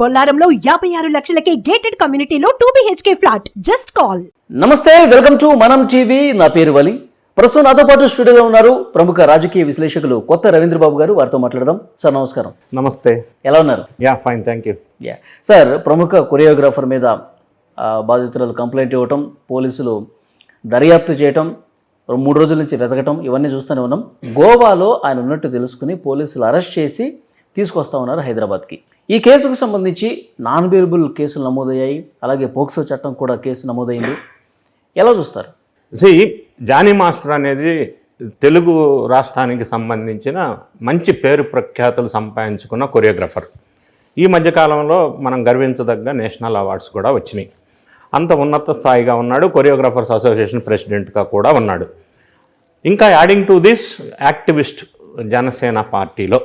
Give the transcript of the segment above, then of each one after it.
బొల్లారంలో యాభై ఆరు లక్షలకే గేటెడ్ కమ్యూనిటీలో two BHK flat just call నమస్తే వెల్కమ్ టు మనం టీవీ. నా పేరు వలి. ప్రస్తుతం నాతో పాటు స్టూడియోలో ఉన్నారు ప్రముఖ రాజకీయ విశ్లేషకులు కొత్త రవీంద్ర బాబు గారు. వారితో మాట్లాడదాం. సార్ నమస్కారం. నమస్తే. ఎలా ఉన్నారు? Yeah fine thank you. Yeah. Sir ప్రముఖ కొరియోగ్రాఫర్ మీద బాధితురాలు కంప్లైంట్ ఇవ్వటం పోలీసులు దర్యాప్తు చేయటం మూడు రోజుల నుంచి వెతకటం ఇవన్నీ చూస్తూనే ఉన్నాం. గోవాలో ఆయన ఉన్నట్టు తెలుసుకుని పోలీసులు అరెస్ట్ చేసి తీసుకొస్తా ఉన్నారు హైదరాబాద్కి. ఈ కేసుకు సంబంధించి నాన్ బేరబుల్ కేసులు నమోదయ్యాయి. అలాగే పోక్సో చట్టం కూడా కేసు నమోదైంది. ఎలా చూస్తారు? సి జానీ మాస్టర్ అనేది తెలుగు రాష్ట్రానికి సంబంధించిన మంచి పేరు ప్రఖ్యాతులు సంపాదించుకున్న కొరియోగ్రాఫర్. ఈ మధ్యకాలంలో మనం గర్వించదగ్గ నేషనల్ అవార్డ్స్ కూడా వచ్చినాయి. అంత ఉన్నత స్థాయిగా ఉన్నాడు. కొరియోగ్రాఫర్స్ అసోసియేషన్ ప్రెసిడెంట్గా కూడా ఉన్నాడు. ఇంకా adding to this activist Janasena పార్టీలో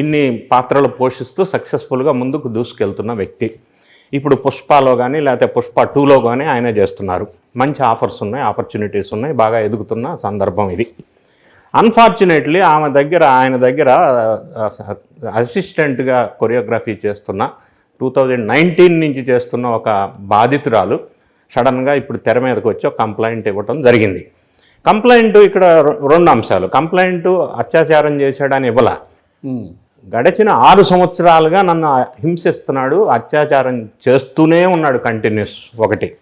ఇన్ని పాత్రలు పోషిస్తూ సక్సెస్ఫుల్గా ముందుకు దూసుకెళ్తున్న వ్యక్తి. ఇప్పుడు పుష్పలో కానీ లేకపోతే పుష్ప టూలో కానీ ఆయనే చేస్తున్నారు. మంచి ఆఫర్స్ ఉన్నాయి ఆపర్చునిటీస్ ఉన్నాయి బాగా ఎదుగుతున్న సందర్భం ఇది. అన్ఫార్చునేట్లీ ఆమె దగ్గర ఆయన దగ్గర అసిస్టెంట్గా కొరియోగ్రఫీ చేస్తున్న టూ థౌజండ్ నైన్టీన్ నుంచి చేస్తున్న ఒక బాధితురాలు సడన్గా ఇప్పుడు తెర మీదకి వచ్చి ఒక కంప్లైంట్ ఇవ్వటం జరిగింది. కంప్లైంట్ ఇక్కడ రెండు అంశాలు. కంప్లైంట్ అత్యాచారం చేశాడని ఇవ్వలా. గడిచిన ఆరు సంవత్సరాలుగా నన్ను హింసిస్తున్నాడు అత్యాచారం చేస్తూనే ఉన్నాడు కంటిన్యూస్ ఒకటి.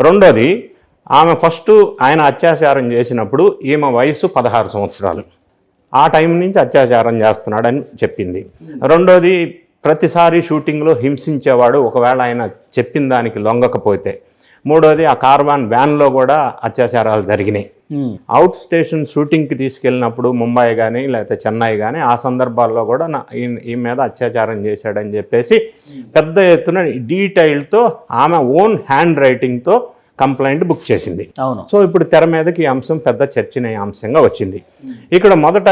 రెండోది ఆమె ఫస్ట్ ఆయన అత్యాచారం చేసినప్పుడు ఈమె వయసు పదహారు సంవత్సరాలు. ఆ టైం నుంచి అత్యాచారం చేస్తున్నాడని చెప్పింది. రెండోది ప్రతిసారి షూటింగ్లో హింసించేవాడు ఒకవేళ ఆయన చెప్పిన దానికి లొంగకపోతే. మూడోది ఆ కార్వాన్ వ్యాన్లో కూడా అత్యాచారాలు జరిగినాయి. అవుట్ స్టేషన్ షూటింగ్కి తీసుకెళ్ళినప్పుడు ముంబై కానీ లేకపోతే చెన్నై కానీ ఆ సందర్భాల్లో కూడా నా ఈ- మీద అత్యాచారం చేశాడని చెప్పేసి పెద్ద ఎత్తున డీటెయిల్తో ఆమె ఓన్ హ్యాండ్ రైటింగ్తో కంప్లైంట్ బుక్ చేసింది. అవును. సో ఇప్పుడు తెర మీదకి ఈ అంశం పెద్ద చర్చనీయ అంశంగా వచ్చింది ఇక్కడ మొదట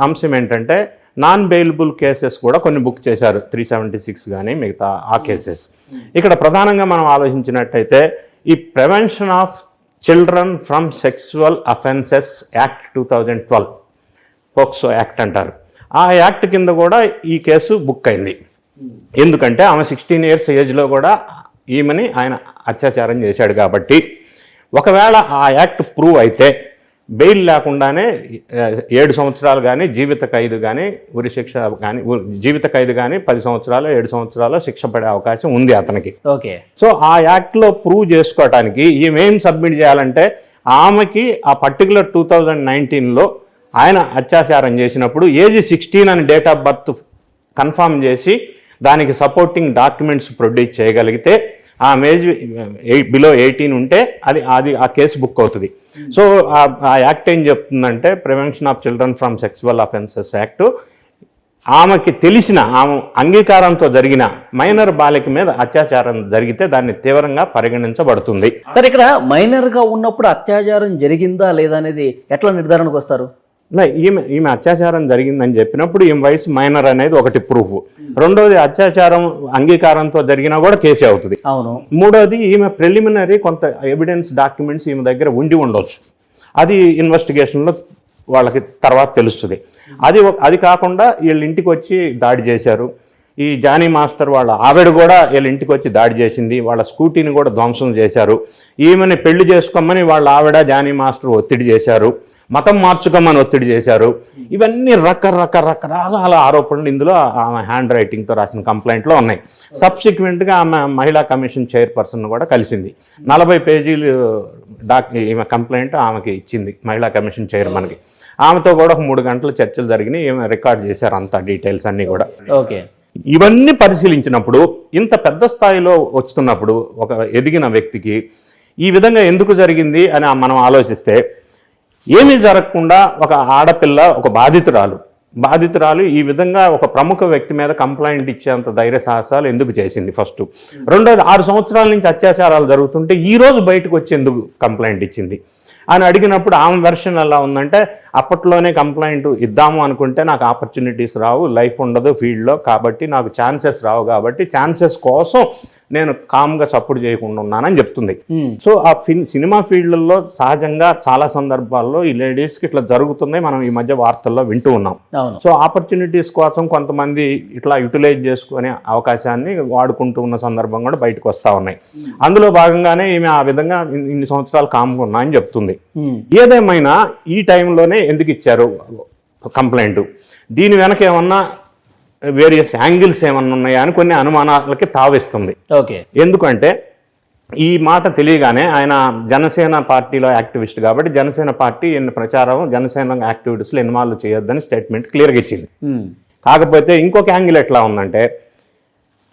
అంశం ఏంటంటే నాన్ బెయిలబుల్ కేసెస్ కూడా కొన్ని బుక్ చేశారు త్రీ సెవెంటీ సిక్స్ కానీ మిగతా ఆ కేసెస్. ఇక్కడ ప్రధానంగా మనం ఆలోచించినట్టయితే ఈ prevention of children from sexual offences act two thousand twelve POCSO act అంటారు. ఆ యాక్ట్ కింద కూడా ఈ కేసు బుక్ అయింది. ఎందుకంటే ఆమె సిక్స్టీన్ ఇయర్స్ ఏజ్లో కూడా ఈమెని ఆయన అత్యాచారం చేశాడు కాబట్టి. ఒకవేళ ఆ యాక్ట్ ప్రూవ్ అయితే బెయిల్ లేకుండానే ఏడు సంవత్సరాలు కానీ జీవిత ఖైదు కానీ ఉరి శిక్ష కానీ జీవిత ఖైదు కానీ పది సంవత్సరాలు ఏడు సంవత్సరాలు శిక్ష పడే అవకాశం ఉంది అతనికి. ఓకే. సో ఆ యాక్ట్లో ప్రూవ్ చేసుకోవటానికి ఈమె సబ్మిట్ చేయాలంటే ఆమెకి ఆ పర్టికులర్ టూ థౌజండ్ నైన్టీన్లో ఆయన అత్యాచారం చేసినప్పుడు ఏజ్ సిక్స్టీన్ అని డేట్ ఆఫ్ బర్త్ కన్ఫర్మ్ చేసి దానికి సపోర్టింగ్ డాక్యుమెంట్స్ ప్రొడ్యూస్ చేయగలిగితే ఆ ఏజ్ బిలో ఎయిటీన్ ఉంటే అది అది ఆ కేసు బుక్ అవుతుంది. సో ఆ- యాక్ట్ ఏం చెప్తుందంటే prevention of children from sexual offences act ఆమెకి తెలిసిన ఆమె అంగీకారంతో జరిగిన మైనర్ బాలిక మీద అత్యాచారం జరిగితే దాన్ని తీవ్రంగా పరిగణించబడుతుంది. సరే ఇక్కడ మైనర్గా ఉన్నప్పుడు అత్యాచారం జరిగిందా లేదా అనేది ఎట్లా నిర్ధారణకు వస్తారు? ఈమె ఈమె అత్యాచారం జరిగిందని చెప్పినప్పుడు ఈమె వయసు మైనర్ అనేది ఒకటి ప్రూఫ్ రెండోది అత్యాచారం అంగీకారంతో జరిగినా కూడా కేసే అవుతుంది. అవును. మూడోది ఈమె ప్రిలిమినరీ కొంత ఎవిడెన్స్ డాక్యుమెంట్స్ ఈమె దగ్గర ఉండి ఉండొచ్చు. అది ఇన్వెస్టిగేషన్లో వాళ్ళకి తర్వాత తెలుస్తుంది. అది అది కాకుండా వీళ్ళ ఇంటికి వచ్చి దాడి చేశారు. ఈ జానీ మాస్టర్ వాళ్ళ ఆవిడ కూడా వీళ్ళ ఇంటికి వచ్చి దాడి చేసింది. వాళ్ళ స్కూటీని కూడా ధ్వంసం చేశారు. ఈమెని పెళ్ళి చేసుకోమని వాళ్ళ ఆవిడ జానీ మాస్టర్ ఒత్తిడి చేశారు. మతం మార్చుకోమని ఒత్తిడి చేశారు. ఇవన్నీ రకరక రకరకాల ఆరోపణలు ఇందులో ఆమె హ్యాండ్ రైటింగ్తో రాసిన కంప్లైంట్లో ఉన్నాయి. సబ్సిక్వెంట్గా ఆమె మహిళా కమిషన్ చైర్పర్సన్ కూడా కలిసింది. నలభై పేజీలు డాక్ ఈమె కంప్లైంట్ ఆమెకి ఇచ్చింది మహిళా కమిషన్ చైర్మన్కి ఆమెతో కూడా ఒక మూడు గంటల చర్చలు జరిగినాయి ఈమె రికార్డ్ చేశారు అంతా డీటెయిల్స్ అన్నీ కూడా. ఓకే. ఇవన్నీ పరిశీలించినప్పుడు ఇంత పెద్ద స్థాయిలో వస్తున్నప్పుడు ఒక ఎదిగిన వ్యక్తికి ఈ విధంగా ఎందుకు జరిగింది అని మనం ఆలోచిస్తే ఏమీ జరగకుండా ఒక ఆడపిల్ల ఒక బాధితురాలు. బాధితురాలు ఈ విధంగా ఒక ప్రముఖ వ్యక్తి మీద కంప్లైంట్ ఇచ్చేంత ధైర్య సాహసాలు ఎందుకు చేసింది ఫస్ట్? రెండోది ఆరు సంవత్సరాల నుంచి అత్యాచారాలు జరుగుతుంటే ఈ రోజు బయటకు వచ్చి ఎందుకు కంప్లైంట్ ఇచ్చింది? అని అడిగినప్పుడు ఆమె వెర్షన్ ఎలా ఉందంటే అప్పట్లోనే కంప్లైంట్ ఇద్దాము అనుకుంటే నాకు ఆపర్చునిటీస్ రావు లైఫ్ ఉండదు ఫీల్డ్లో కాబట్టి నాకు ఛాన్సెస్ రావు కాబట్టి ఛాన్సెస్ కోసం నేను కామ్గా సపోర్ట్ చేయకుండా ఉన్నానని చెప్తుంది. సో ఆ ఫిన్ సినిమా ఫీల్డ్లో సహజంగా చాలా సందర్భాల్లో ఈ లేడీస్కి ఇట్లా జరుగుతుంది మనం ఈ మధ్య వార్తల్లో వింటూ ఉన్నాం. సో ఆపర్చునిటీస్ కోసం కొంతమంది ఇట్లా యూటిలైజ్ చేసుకునే అవకాశాన్ని వాడుకుంటూ ఉన్న సందర్భం కూడా బయటకు వస్తూ ఉన్నాయి. అందులో భాగంగానే ఈమె ఆ విధంగా ఇన్ని- సంవత్సరాలు కామ్గా ఉన్నా అని చెప్తుంది. ఏదేమైనా ఈ టైంలోనే ఎందుకు ఇచ్చారు కంప్లైంట్? దీని వెనక ఏమన్నా వేరియస్ యాంగిల్స్ ఏమన్నా ఉన్నాయా అని కొన్ని అనుమానాలకి తావిస్తుంది. ఓకే. ఎందుకంటే ఈ మాట తెలియగానే ఆయన జనసేన పార్టీలో యాక్టివిస్ట్ కాబట్టి జనసేన పార్టీ ప్రచారం జనసేన యాక్టివిటీస్లో ఇన్వాల్వ్ చేయొద్దని స్టేట్మెంట్ క్లియర్గా ఇచ్చింది. ఉమ్. కాకపోతే ఇంకొక యాంగిల్ ఎట్లా ఉందంటే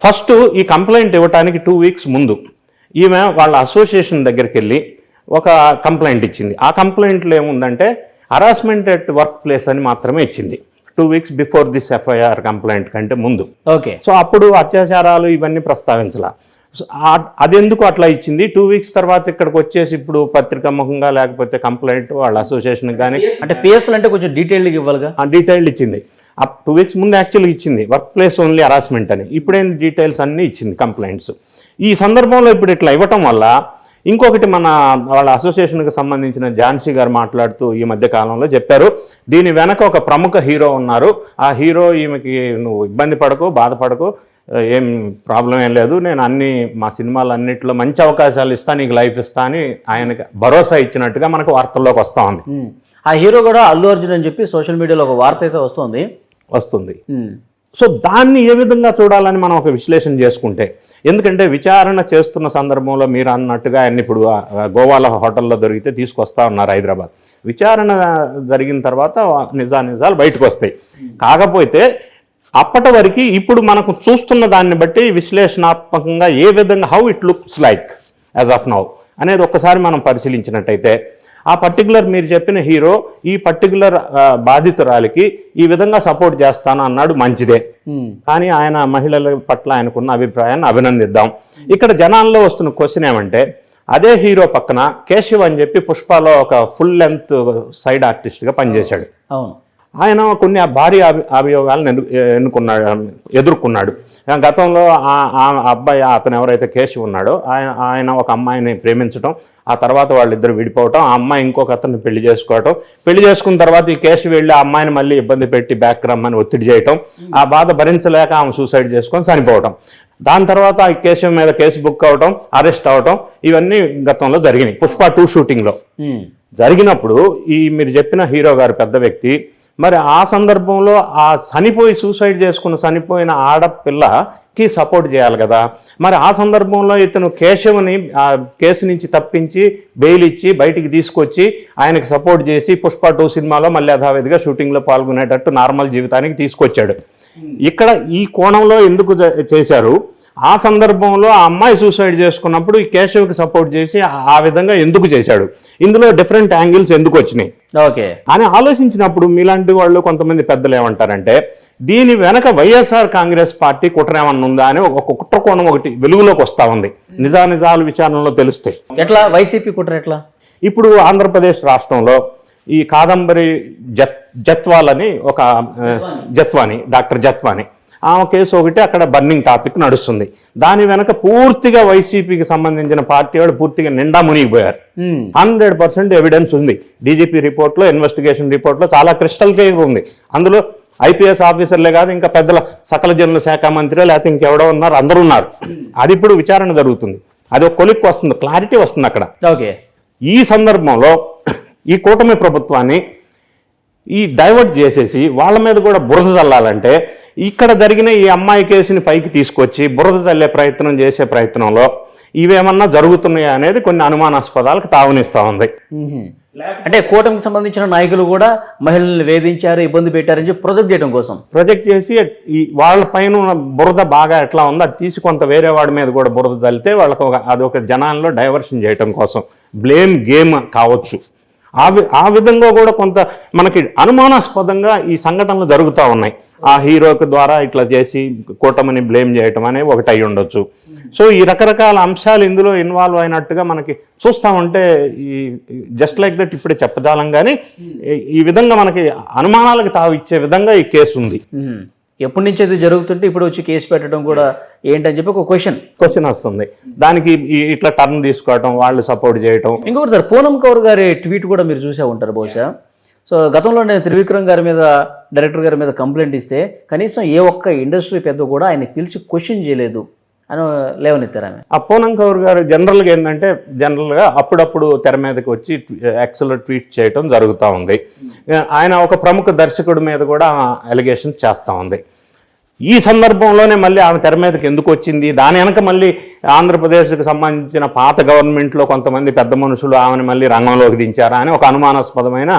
ఫస్ట్ ఈ కంప్లైంట్ ఇవ్వడానికి టూ వీక్స్ ముందు ఈమె వాళ్ళ అసోసియేషన్ దగ్గరికి వెళ్ళి ఒక కంప్లైంట్ ఇచ్చింది. ఆ కంప్లైంట్లో ఏముందంటే హరాస్మెంట్ ఎట్ వర్క్ ప్లేస్ అని మాత్రమే ఇచ్చింది. Two weeks before this FIR complaint కంటే ముందు. ఓకే సో అప్పుడు అత్యాచారాలు ఇవన్నీ ప్రస్తావించాల. అదెందుకు అట్లా ఇచ్చింది? టూ వీక్స్ తర్వాత ఇక్కడికి వచ్చేసి ఇప్పుడు పత్రికా ముఖంగా లేకపోతే కంప్లైంట్ వాళ్ళ అసోసియేషన్ కానీ అంటే పిఎస్ఎల్ అంటే కొంచెం డీటెయిల్గా ఇవ్వాలిగా? డీటెయిల్డ్ ఇచ్చింది. ఆ టూ వీక్స్ ముందు యాక్చువల్గా ఇచ్చింది. వర్క్ ప్లేస్ ఓన్లీ హరాస్మెంట్ అని. ఇప్పుడేం డీటెయిల్స్ అన్నీ ఇచ్చింది కంప్లైంట్స్ ఈ సందర్భంలో ఇప్పుడు ఇట్లా ఇవ్వటం వల్ల ఇంకొకటి మన వాళ్ళ అసోసియేషన్కి సంబంధించిన ఝాన్సీ గారు మాట్లాడుతూ ఈ మధ్య కాలంలో చెప్పారు దీని వెనక ఒక ప్రముఖ హీరో ఉన్నారు. ఆ హీరో ఈమెకి నువ్వు ఇబ్బంది పడకు బాధపడకు ఏం ప్రాబ్లం ఏం లేదు. నేను అన్ని మా సినిమాలు అన్నింటిలో మంచి అవకాశాలు ఇస్తా నీకు లైఫ్ ఇస్తా అని ఆయనకి భరోసా ఇచ్చినట్టుగా మనకు వార్తల్లోకి వస్తూ ఉంది. ఆ హీరో కూడా అల్లు అర్జున్ అని చెప్పి సోషల్ మీడియాలో ఒక వార్త అయితే వస్తుంది. వస్తుంది. సో దాన్ని ఏ విధంగా చూడాలని మనం ఒక విశ్లేషణ చేసుకుంటే ఎందుకంటే విచారణ చేస్తున్న సందర్భంలో మీరు అన్నట్టుగా ఆయన ఇప్పుడు గోవాలో హోటల్లో దొరికితే తీసుకొస్తా ఉన్నారు హైదరాబాద్. విచారణ జరిగిన తర్వాత నిజానిజాలు నిజా నిజాలు బయటకు వస్తాయి కాకపోతే అప్పటి వరకు ఇప్పుడు మనకు చూస్తున్న దాన్ని బట్టి విశ్లేషణాత్మకంగా ఏ విధంగా how it looks like as of now అనేది ఒక్కసారి మనం పరిశీలించినట్టయితే ఆ పర్టికులర్ మీరు చెప్పిన హీరో ఈ పర్టికులర్ బాధితురాలికి ఈ విధంగా సపోర్ట్ చేస్తాను అన్నాడు మంచిదే. కానీ ఆయన మహిళల పట్ల ఆయనకున్న అభిప్రాయాన్ని అభినందిద్దాం. ఇక్కడ జనాల్లో వస్తున్న క్వశ్చన్ ఏమంటే అదే హీరో పక్కన కేశవ్ అని చెప్పి పుష్పలో ఒక ఫుల్ లెంత్ సైడ్ ఆర్టిస్ట్గా పనిచేశాడు. అవును. ఆయన కొన్ని భారీ అభి అభియోగాలను ఎన్ను ఎన్నుకున్నాడు ఎదుర్కొన్నాడు. గతంలో ఆ- ఆ అబ్బాయి అతను ఎవరైతే కేసు ఉన్నాడో ఆయన ఆయన ఒక అమ్మాయిని ప్రేమించడం ఆ తర్వాత వాళ్ళిద్దరు విడిపోవటం ఆ అమ్మాయి ఇంకొక అతన్ని పెళ్ళి చేసుకోవటం. పెళ్ళి చేసుకున్న తర్వాత ఈ కేసు వెళ్ళి ఆ అమ్మాయిని మళ్ళీ ఇబ్బంది పెట్టి బ్యాక్ రమ్మని ఒత్తిడి చేయటం ఆ బాధ భరించలేక ఆమె సూసైడ్ చేసుకొని చనిపోవటం. దాని తర్వాత ఈ కేసు మీద కేసు బుక్ అవటం అరెస్ట్ అవటం ఇవన్నీ గతంలో జరిగినాయి. పుష్ప టూ షూటింగ్లో. జరిగినప్పుడు ఈ మీరు చెప్పిన హీరో గారు పెద్ద వ్యక్తి మరి ఆ సందర్భంలో ఆ చనిపోయి సూసైడ్ చేసుకున్న చనిపోయిన ఆడపిల్లకి సపోర్ట్ చేయాలి కదా. మరి ఆ సందర్భంలో ఇతను కేశవుని ఆ కేసు నుంచి తప్పించి బెయిల్ ఇచ్చి బయటికి తీసుకొచ్చి ఆయనకి సపోర్ట్ చేసి పుష్ప టూ సినిమాలో మళ్ళీ యథావిధిగా షూటింగ్లో పాల్గొనేటట్టు నార్మల్ జీవితానికి తీసుకొచ్చాడు. ఇక్కడ ఈ కోణంలో ఎందుకు చేశారు? ఆ సందర్భంలో ఆ అమ్మాయి సూసైడ్ చేసుకున్నప్పుడు ఈ కేశవ్కి సపోర్ట్ చేసి ఆ- విధంగా ఎందుకు చేశాడు? ఇందులో డిఫరెంట్ యాంగిల్స్ ఎందుకు వచ్చినాయి? ఓకే. అని ఆలోచించినప్పుడు మీలాంటి వాళ్ళు కొంతమంది పెద్దలు ఏమంటారంటే దీని వెనక వైఎస్ఆర్ కాంగ్రెస్ పార్టీ కుట్ర ఏమన్నా ఉందా అని ఒక కుట్ర కోణం ఒకటి వెలుగులోకి వస్తా ఉంది. నిజానిజాలు విచారణలో తెలుస్తాయి ఎట్లా? వైసీపీ కుట్ర ఎట్లా? ఇప్పుడు ఆంధ్రప్రదేశ్ రాష్ట్రంలో ఈ కాదంబరి జత్ జత్వాల్ అని ఒక జత్వాని డాక్టర్ జత్వాని. ఆమె కేసు ఒకటి అక్కడ బర్నింగ్ టాపిక్ నడుస్తుంది. దాని వెనక పూర్తిగా వైసీపీకి సంబంధించిన పార్టీ వాళ్ళు పూర్తిగా నిండా మునిగిపోయారు. హండ్రెడ్ పర్సెంట్ ఎవిడెన్స్ ఉంది. డీజీపీ రిపోర్ట్లో ఇన్వెస్టిగేషన్ రిపోర్ట్లో చాలా క్రిస్టల్ క్లియర్ ఉంది. అందులో ఐపీఎస్ ఆఫీసర్లే కాదు ఇంకా పెద్దల సకల జనుల శాఖ మంత్రి లేకపోతే ఇంకెవడో ఉన్నారు అందరూ ఉన్నారు. అది ఇప్పుడు విచారణ జరుగుతుంది. అది ఒక కొలిక్కి వస్తుంది క్లారిటీ వస్తుంది అక్కడ. ఓకే. ఈ సందర్భంలో ఈ కూటమి ప్రభుత్వాన్ని ఈ డైవర్ట్ చేసేసి వాళ్ళ మీద కూడా బురద చల్లాలంటే ఇక్కడ జరిగిన ఈ అమ్మాయి కేసుని పైకి తీసుకొచ్చి బురద చల్లే ప్రయత్నం చేసే ప్రయత్నంలో ఇవేమన్నా జరుగుతున్నాయా అనేది కొన్ని అనుమానాస్పదాలకు తావునిస్తూ ఉంది. అంటే కూటమికి సంబంధించిన నాయకులు కూడా మహిళల్ని వేధించారు ఇబ్బంది పెట్టారని చెప్పి ప్రొజెక్ట్ చేయడం కోసం. ప్రొజెక్ట్ చేసి ఈ వాళ్ళ పైన ఉన్న బురద బాగా ఎట్లా ఉందో అది తీసి కొంత వేరే వాడి మీద కూడా బురద చల్లితే వాళ్ళకి ఒక అదొక జనాల్లో డైవర్షన్ చేయటం కోసం. బ్లేమ్ గేమ్ కావచ్చు. ఆ వి- ఆ విధంగా కూడా కొంత మనకి అనుమానాస్పదంగా ఈ సంఘటనలు జరుగుతూ ఉన్నాయి. ఆ హీరోకి ద్వారా ఇట్లా చేసి కూటమిని బ్లేమ్ చేయటం అనేది ఒకటి అయి ఉండొచ్చు. సో ఈ రకరకాల అంశాలు ఇందులో ఇన్వాల్వ్ అయినట్టుగా మనకి చూస్తామంటే ఈ జస్ట్ లైక్ దట్ ఇప్పుడే చెప్పజాలం కానీ ఈ- విధంగా మనకి అనుమానాలకు తావిచ్చే విధంగా ఈ కేసు ఉంది ఎప్పటి నుంచి అది జరుగుతుంటే ఇప్పుడు వచ్చి కేసు పెట్టడం కూడా ఏంటని చెప్పి ఒక క్వశ్చన్ క్వశ్చన్ వస్తుంది. దానికి ఇట్లా టర్న్ తీసుకోవటం వాళ్ళు సపోర్ట్ చేయటం. ఇంకొకటి సార్ పూనం కౌర్ గారి ట్వీట్ కూడా మీరు చూసే ఉంటారు బహుశా. సో గతంలో నేను త్రివిక్రమ్ గారి మీద డైరెక్టర్ గారి మీద కంప్లైంట్ ఇస్తే కనీసం ఏ ఒక్క ఇండస్ట్రీ పెద్ద కూడా ఆయన పిలిచి క్వశ్చన్ చేయలేదు. అని లేవనెత్తారు ఆమె. ఆ పూనం కౌర్ గారు జనరల్గా ఏంటంటే జనరల్గా అప్పుడప్పుడు తెర మీదకి వచ్చి ఎక్సల్ ట్వీట్ చేయటం జరుగుతూ ఉంది. ఆయన ఒక ప్రముఖ దర్శకుడి మీద కూడా ఎలిగేషన్ చేస్తూ ఉంది. ఈ సందర్భంలోనే మళ్ళీ ఆమె తెర మీదకి ఎందుకు వచ్చింది? దాని వెనక మళ్ళీ ఆంధ్రప్రదేశ్కి సంబంధించిన పాత గవర్నమెంట్లో కొంతమంది పెద్ద మనుషులు ఆమెను మళ్ళీ రంగంలోకి దించారా అని ఒక అనుమానాస్పదమైన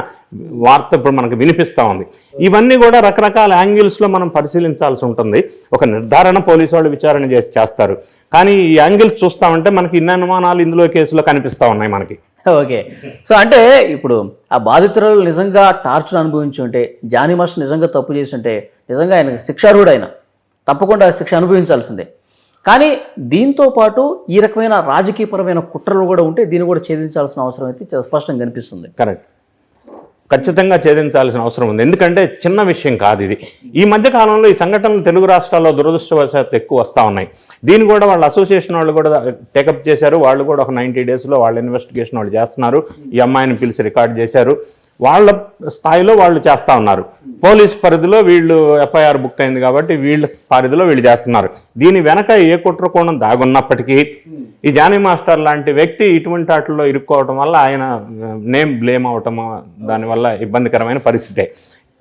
వార్త ఇప్పుడు మనకు వినిపిస్తూ ఉంది. ఇవన్నీ కూడా రకరకాల యాంగిల్స్లో మనం పరిశీలించాల్సి ఉంటుంది. ఒక నిర్ధారణ పోలీసు వాళ్ళు విచారణ చేస్తారు. కానీ ఈ యాంగిల్స్ చూస్తామంటే మనకి ఇన్ని అనుమానాలు ఇందులో కేసులో కనిపిస్తూ ఉన్నాయి మనకి. ఓకే. సో అంటే ఇప్పుడు ఆ బాధితురాలు నిజంగా టార్చర్ అనుభవించి ఉంటే జానీ మాస్టర్ నిజంగా తప్పు చేసి ఉంటే నిజంగా ఆయన శిక్షారుడు ఆయన తప్పకుండా శిక్ష అనుభవించాల్సిందే. కానీ దీంతో పాటు ఈ రకమైన రాజకీయపరమైన కుట్రలు కూడా ఉంటే దీన్ని కూడా ఛేదించాల్సిన అవసరం అయితే స్పష్టంగా కనిపిస్తుంది. కరెక్ట్. ఖచ్చితంగా ఛేదించాల్సిన అవసరం ఉంది. ఎందుకంటే చిన్న విషయం కాదు ఇది. ఈ మధ్య కాలంలో ఈ సంఘటనలు తెలుగు రాష్ట్రాల్లో దురదృష్టవశాత్తు ఎక్కువ వస్తూ ఉన్నాయి. దీన్ని కూడా వాళ్ళ అసోసియేషన్ వాళ్ళు కూడా టేకప్ చేశారు. వాళ్ళు కూడా ఒక నైంటీ డేస్లో వాళ్ళ ఇన్వెస్టిగేషన్ వాళ్ళు చేస్తున్నారు. ఈ అమ్మాయిని పిలిచి రికార్డ్ చేశారు. వాళ్ళ స్థాయిలో వాళ్ళు చేస్తూ ఉన్నారు. పోలీస్ పరిధిలో వీళ్ళు ఎఫ్ఐఆర్ బుక్ అయింది కాబట్టి వీళ్ళ పరిధిలో వీళ్ళు చేస్తున్నారు. దీని వెనక ఏ కుట్ర కోణం దాగున్నప్పటికీ ఈ జానీ మాస్టర్ లాంటి వ్యక్తి ఇటువంటి వాటిల్లో ఇరుక్కోవటం వల్ల ఆయన నేమ్ బ్లేమ్ అవటం దానివల్ల ఇబ్బందికరమైన పరిస్థితే.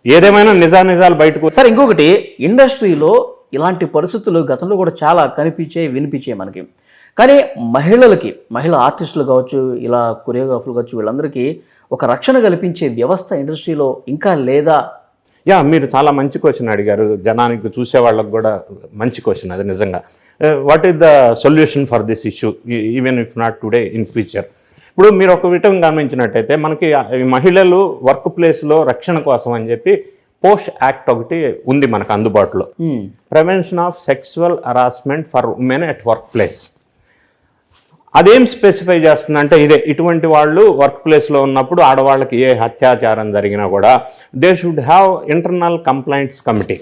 ఏదేమైనా నిజానిజాలు బయటకు సార్ ఇంకొకటి ఇండస్ట్రీలో ఇలాంటి పరిస్థితులు గతంలో కూడా చాలా కనిపించాయి వినిపించాయి మనకి. కానీ మహిళలకి మహిళ ఆర్టిస్టులు కావచ్చు ఇలా కొరియోగ్రాఫర్లు కావచ్చు వీళ్ళందరికీ ఒక రక్షణ కల్పించే వ్యవస్థ ఇండస్ట్రీలో ఇంకా లేదా? యా మీరు చాలా మంచి క్వశ్చన్ అడిగారు. జనానికి చూసే వాళ్ళకి కూడా మంచి క్వశ్చన్ అది నిజంగా. What is the solution for this issue even if not today in future ఇప్పుడు మీరు ఒక విటం గమనించినట్టయితే మనకి మహిళలు వర్క్ ప్లేస్లో రక్షణ కోసం అని చెప్పి పోస్ట్ యాక్ట్ ఒకటి ఉంది మనకు అందుబాటులో. Prevention of sexual harassment for women at work place అదేం స్పెసిఫై చేస్తుందంటే ఇదే ఇటువంటి వాళ్ళు వర్క్ ప్లేస్లో ఉన్నప్పుడు ఆడవాళ్ళకి ఏ అత్యాచారం జరిగినా కూడా they should have internal complaints committee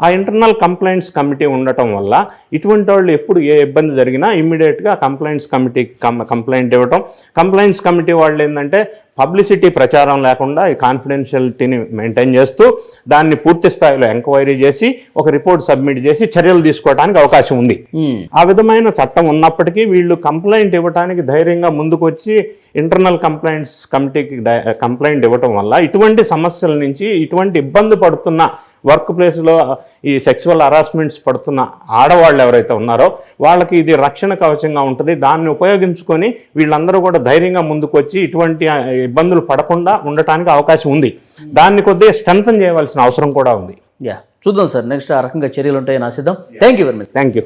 ఆ ఇంటర్నల్ కంప్లైంట్స్ కమిటీ ఉండటం వల్ల ఇటువంటి వాళ్ళు ఎప్పుడు ఏ ఇబ్బంది జరిగినా ఇమ్మీడియట్గా కంప్లైంట్స్ కమిటీ కంప్లైంట్ ఇవ్వటం. కంప్లైంట్స్ కమిటీ వాళ్ళు ఏంటంటే పబ్లిసిటీ ప్రచారం లేకుండా ఈ కాన్ఫిడెన్షియలిటీని మెయింటైన్ చేస్తూ దాన్ని పూర్తి స్థాయిలో ఎంక్వైరీ చేసి ఒక రిపోర్ట్ సబ్మిట్ చేసి చర్యలు తీసుకోవడానికి అవకాశం ఉంది హ్మ్. ఆ విధమైన చట్టం ఉన్నప్పటికీ వీళ్ళు కంప్లైంట్ ఇవ్వడానికి ధైర్యంగా ముందుకొచ్చి ఇంటర్నల్ కంప్లైంట్స్ కమిటీకి కంప్లైంట్ ఇవ్వటం వల్ల ఇటువంటి సమస్యల నుంచి ఇటువంటి ఇబ్బంది పడుతున్న వర్క్ ప్లేస్లో ఈ సెక్సువల్ హరాస్మెంట్స్ పడుతున్న ఆడవాళ్ళు ఎవరైతే ఉన్నారో వాళ్ళకి ఇది రక్షణ కవచంగా ఉంటుంది. దాన్ని ఉపయోగించుకొని వీళ్ళందరూ కూడా ధైర్యంగా ముందుకొచ్చి ఇటువంటి ఇబ్బందులు పడకుండా ఉండటానికి అవకాశం ఉంది. దాన్ని కొద్దిగా స్ట్రెంథన్ చేయవలసిన అవసరం కూడా ఉంది. యా చూద్దాం సార్. నెక్స్ట్ ఆ రకంగా చర్యలు ఉంటాయని ఆశిద్దాం thank you very much thank you